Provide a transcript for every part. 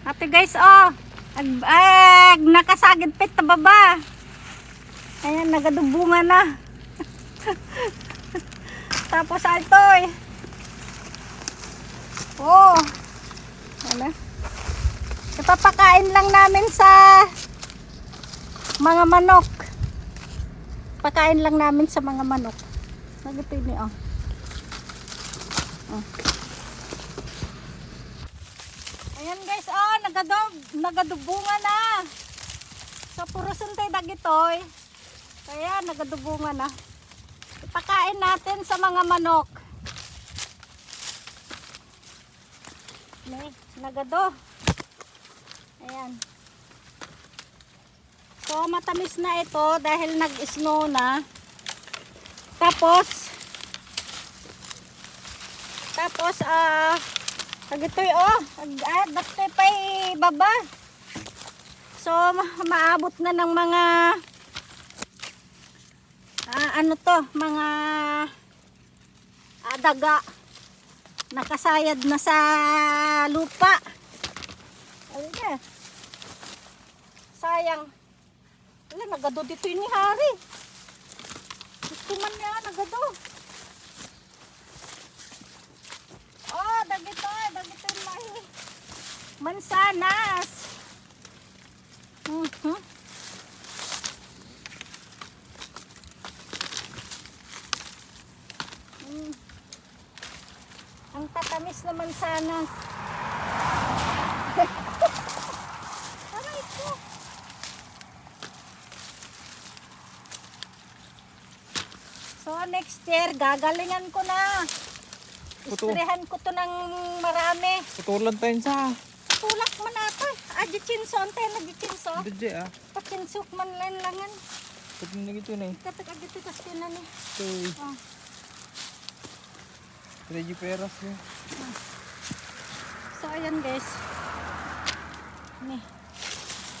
Ate guys, oh. Ag, ag nakasagid pit na baba. Ayan, nagadubungan na. Tapos altoy. Oh. Ano? Ipapakain lang namin sa mga manok. Pakain lang namin sa mga manok. Nagito ni oh. Oh. Ayan guys, oh, nagadub, nagadubunga na. Sa puro suntay dagitoy. Kaya nagadubunga na. Ipakain natin sa mga manok. May, nagado. Ayan. So, matamis na ito dahil nag-snow na. Tapos, tapos, ah, Agitoy oh, ag ah, dati pa baba. So ma- maabot na ng mga ah, ano to, mga ah, daga nakasayad na sa lupa. Ayun na. Sayang. Wala, nagado dito yun ni Hari. Gusto man niya, nagado. Oh, dagito, dagito yung mahi. Mansanas. Mhm. Mm. Ang tatamis na mansanas. Aray ko. So next year, gagalingan ko na. Puto. Isprehan ko to ng marami. Putulan tayo sa. Tulak man nato. Adi chinso, ante na di chinso. Dede ah. Pakinsok man lang langan. Pag na gito na eh. Katak adi tikas na ni. So, Oh. ready peras mo. So ayan guys. Ni.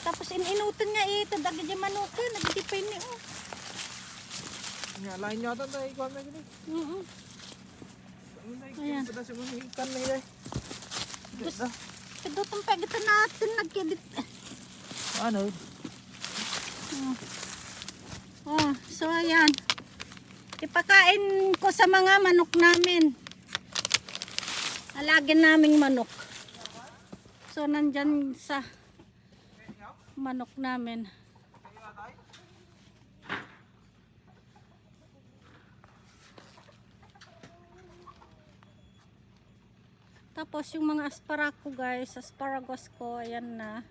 Tapos ininutan nga ito dagi di manuka, nagdipay ni oh. Nga, lain nyo ata tayo. Ikaw na gini. Mhm. Ayan. Ito na si mga ikan na yun. Gusto Ito tong pagitan natin nagkidit. Ano? Oh, so ayan. Ipakain ko sa mga manok namin. Alagin naming manok. So nandyan sa manok namin. Tapos yung mga asparago guys, asparagus ko, ayan na.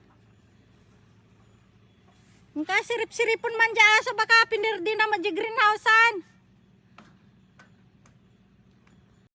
Ang kasirip-siripon man dyan sa baka pinirdi na madya greenhousean.